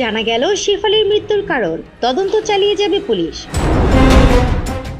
জানা গেল শেফালির মৃত্যুর কারণ। তদন্ত চালিয়ে যাবে পুলিশ।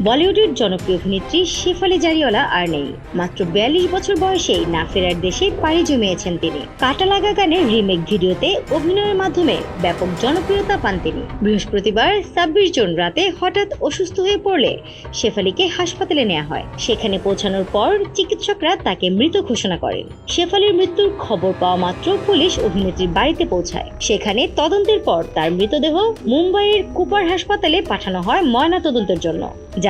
বলিউডের জনপ্রিয় অভিনেত্রী শেফালি জারিওয়ালা আর নেই। মাত্র বিয়াল্লিশ বছর বয়সেই না ফেরার দেশে পাড়ি জমিয়েছেন তিনি। কাটা লাগা গানের রিমেক ভিডিওতে অভিনয়ের মাধ্যমে ব্যাপক জনপ্রিয়তা পান তিনি। বৃহস্পতিবার ছাব্বিশ জুন রাতে হঠাৎ অসুস্থ হয়ে পড়লে শেফালিকে হাসপাতালে নেওয়া হয়। সেখানে পৌঁছানোর পর চিকিৎসকরা তাকে মৃত ঘোষণা করেন। শেফালির মৃত্যুর খবর পাওয়া মাত্র পুলিশ অভিনেত্রীর বাড়িতে পৌঁছায়। সেখানে তদন্তের পর তার মৃতদেহ মুম্বাইয়ের কুপার হাসপাতালে পাঠানো হয় ময়না তদন্তের জন্য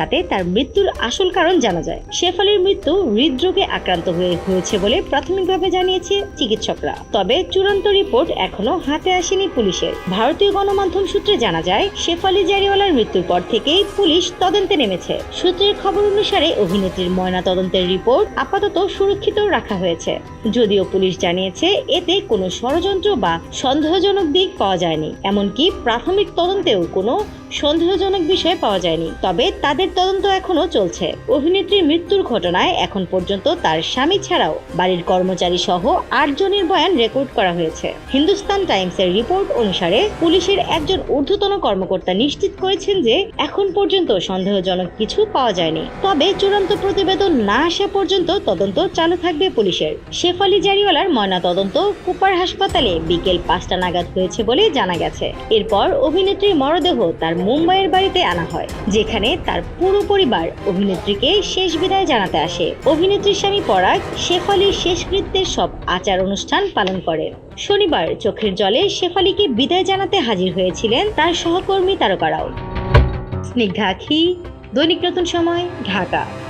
যাতে তার মৃত্যুর আসল কারণ জানা যায়। শেফালির মৃত্যু হৃদরোগে আক্রান্ত হয়ে হয়েছে বলে প্রাথমিকভাবে জানিয়েছে চিকিৎসকরা। তবে চূড়ান্ত রিপোর্ট এখনও হাতে আসেনি পুলিশের। ভারতীয় গণমাধ্যম সূত্রে জানা যায়, শেফালি জারিওয়ালার মৃত্যুর পর থেকেই পুলিশ তদন্তে নেমেছে। সূত্রের খবর অনুসারে অভিনেত্রীর ময়না তদন্তের রিপোর্ট আপাতত সুরক্ষিত রাখা হয়েছে। যদিও পুলিশ জানিয়েছে, এতে কোনো ষড়যন্ত্র বা সন্দেহজনক দিক পাওয়া যায়নি। এমনকি প্রাথমিক তদন্তেও কোনো সন্দেহজনক বিষয় পাওয়া যায়নি। তবে তাদের তদন্ত এখনও চলছে। অভিনেত্রীর মৃত্যুর ঘটনায় এখন পর্যন্ত তার স্বামী ছাড়াও বাড়ির কর্মচারী সহ আটজনের বয়ান রেকর্ড করা হয়েছে। হিন্দুস্তান টাইমসের রিপোর্ট অনুসারে পুলিশের একজন ঊর্ধ্বতন কর্মকর্তা নিশ্চিত করেছেন যে এখন পর্যন্ত সন্দেহজনক কিছু পাওয়া যায়নি। তবে চূড়ান্ত প্রতিবেদন না আসা পর্যন্ত তদন্ত চালু থাকবে পুলিশের। শেফালি জারিওয়ালার ময়না তদন্ত কুপার হাসপাতালে বিকেল পাঁচটা নাগাদ হয়েছে বলে জানা গেছে। এরপর অভিনেত্রীর মরদেহ তার মুম্বাইয়ের বাড়িতে আনা হয়, যেখানে তার পুরো পরিবার অভিনেত্রীকে শেষ বিদায় জানাতে আসে। অভিনেত্রীর স্বামী পরাগ শেফালির শেষকৃত্যের সব আচার অনুষ্ঠান পালন করে। শনিবার চোখের জলে শেফালিকে বিদায় জানাতে হাজির হয়েছিলেন তার সহকর্মী তারকারাও। স্নিগ্ধা আখি, দৈনিক নতুন সময়, ঢাকা।